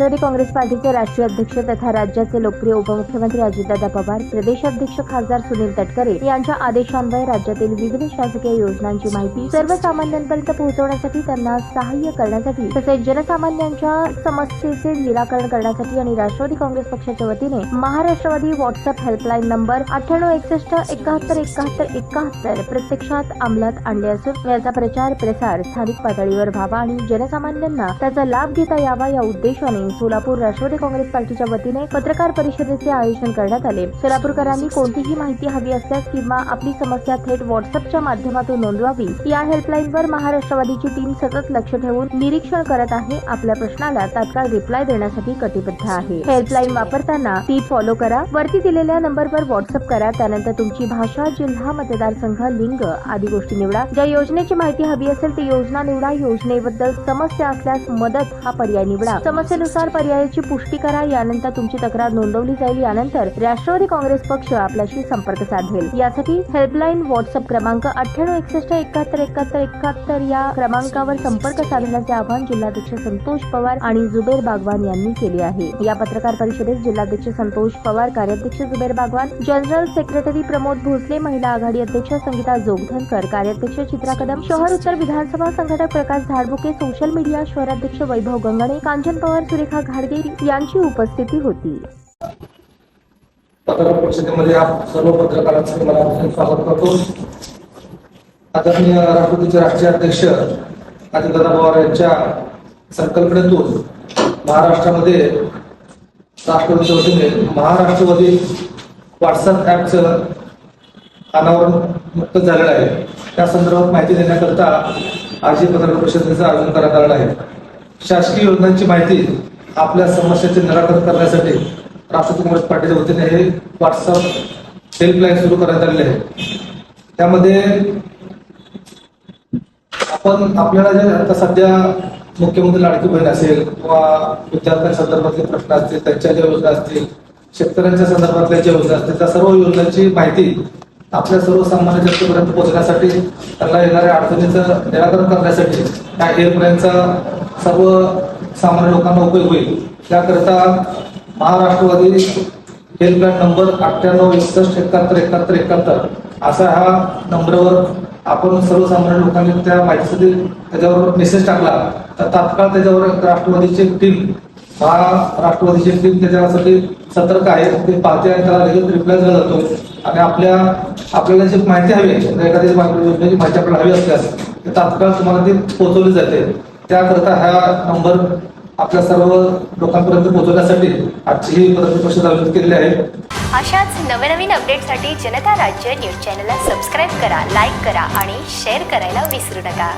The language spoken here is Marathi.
राष्ट्रवादी काँग्रेस पार्टीचे राष्ट्रीय अध्यक्ष तथा राज्याचे लोकप्रिय उपमुख्यमंत्री अजितदादा पवार प्रदेशाध्यक्ष खासदार सुनील तटकरे यांच्या आदेशान्वये राज्यातील विविध शासकीय योजनांची माहिती सर्वसामान्यांपर्यंत पोहोचवण्यासाठी त्यांना सहाय्य करण्यासाठी तसेच जनसामान्यांच्या समस्येचे निराकरण करण्यासाठी आणि राष्ट्रवादी काँग्रेस पक्षाच्या वतीने महाराष्ट्रवादी व्हॉट्सअप हेल्पलाईन नंबर अठ्ठ्याण्णव एकसष्ट एकाहत्तर एकाहत्तर एकाहत्तर प्रत्यक्षात अंमलात आणले असून याचा प्रचार प्रसार स्थानिक पातळीवर व्हावा आणि जनसामान्यांना त्याचा लाभ घेता यावा या उद्देशाने सोलापूर राष्ट्रवादी काँग्रेस पार्टीच्या वतीने पत्रकार परिषदेचे आयोजन करण्यात आले. सोलापूरकरांनी कोणतीही माहिती हवी असल्यास किंवा आपली समस्या थेट व्हॉट्सअपच्या माध्यमातून नोंदवावी. या हेल्पलाईनवर महाराष्ट्रवादीची टीम सतत लक्ष ठेवून निरीक्षण करत आहे आपल्या प्रश्नाला तात्काळ रिप्लाय देण्यासाठी कटिबद्ध आहे. हेल्पलाईन वापरताना ती फॉलो करा. वरती दिलेल्या नंबरवर व्हॉट्सअप करा. त्यानंतर तुमची भाषा जिल्हा मतदारसंघ लिंग आदी गोष्टी निवडा. ज्या योजनेची माहिती हवी असेल ती योजना निवडा. योजनेबद्दल समस्या असल्यास मदत हा पर्याय निवडा. समस्येनुसार पर्यायाची पुष्टी करा यानंतर तुमची तक्रार नोंदवली जाईल यानंतर राष्ट्रवादी काँग्रेस पक्ष आपल्याशी संपर्क साधेल. यासाठी हेल्पलाईन व्हॉट्सअप क्रमांक अठ्ठ्याण्णव एकसष्ट एकाहत्तर एकाहत्तर एकाहत्तर या क्रमांकावर संपर्क साधण्याचे आवाहन जिल्हाध्यक्ष संतोष पवार आणि जुबेर बागवान यांनी केले आहे. या पत्रकार परिषदेत जिल्हाध्यक्ष संतोष पवार कार्याध्यक्ष जुबेर बागवान जनरल सेक्रेटरी प्रमोद भोसले महिला आघाडी अध्यक्ष संगीता जोगधनकर कार्याध्यक्ष चित्रा कदम शहर उत्तर विधानसभा संघटक प्रकाश झाडबुके सोशल मीडिया शहराध्यक्ष वैभव गंगाणे कांचन पवार सुरेखा घाडगे यांची उपस्थिती होती. पत्रकार परिषदेमध्ये सर्व पत्रकारांचे मला स्वागत करतो. आदरणीय राष्ट्रपतीचे राष्ट्रीय अध्यक्ष अजितदादा पवार यांच्या संकल्पनेतून महाराष्ट्रामध्ये राष्ट्रपतीच्या वतीने महाराष्ट्रवादी व्हॉट्सअप ॲपचं अनावरण मुक्त झालेलं आहे. त्या संदर्भात माहिती देण्याकरता आजही पत्रकार परिषदेचं आयोजन करण्यात आलेलं आहे. शासकीय योजनांची माहिती आपल्या समस्याचे निराकरण करण्यासाठी राष्ट्रवादी काँग्रेस पार्टीच्या वतीने हे व्हॉट्सअप हेल्पलाईन सुरू करण्यात आलेले आहे. त्यामध्ये आपण आपल्याला जे आता सध्या मुख्यमंत्री लाडकी बहीण असेल किंवा विद्यार्थ्यांसंदर्भातले प्रश्न असतील त्यांच्या ज्या योजना असतील शेतकऱ्यांच्या संदर्भातल्या ज्या योजना असतील त्या सर्व योजनांची माहिती आपल्या सर्वसामान्य जनतेपर्यंत पोहोचण्यासाठी त्यांना येणाऱ्या अडचणीचं निराकरण करण्यासाठी त्या हेल्पलाईनचा सर्व सामान्य लोकांना उपयोग होईल. त्याकरता महाराष्ट्रवादी हेल्पलाईन नंबर अठ्ठ्याण्णव एकसष्ट एकाहत्तर एकाहत्तर एकाहत्तर असा हा नंबरवर आपण सर्वसामान्य लोकांनी त्या माहितीसाठी त्याच्यावर मेसेज टाकला. तर तात्काळ त्याच्यावर राष्ट्रवादीची टीम हा राष्ट्रवादीची टीम त्याच्यासाठी सतर्क आहे. ते पाहते आणि त्याला लगेच रिप्लाय दिला जातो आणि आपल्या आपल्याला जी माहिती हवी एखाद्याची माहिती योजनेची माहिती आपल्याला हवी असल्यास तात्काळ तुम्हाला ती पोहोचवली जाते. त्याकरता हा नंबर आपल्या सर्व लोकांपर्यंत पोहोचवण्यासाठी आजची ही परिषद आयोजित केलेली आहे. अशाच नवनवीन अपडेटसाठी जनता राज्य न्यूज चॅनलला सबस्क्राईब करा लाईक करा आणि शेअर करायला विसरू नका.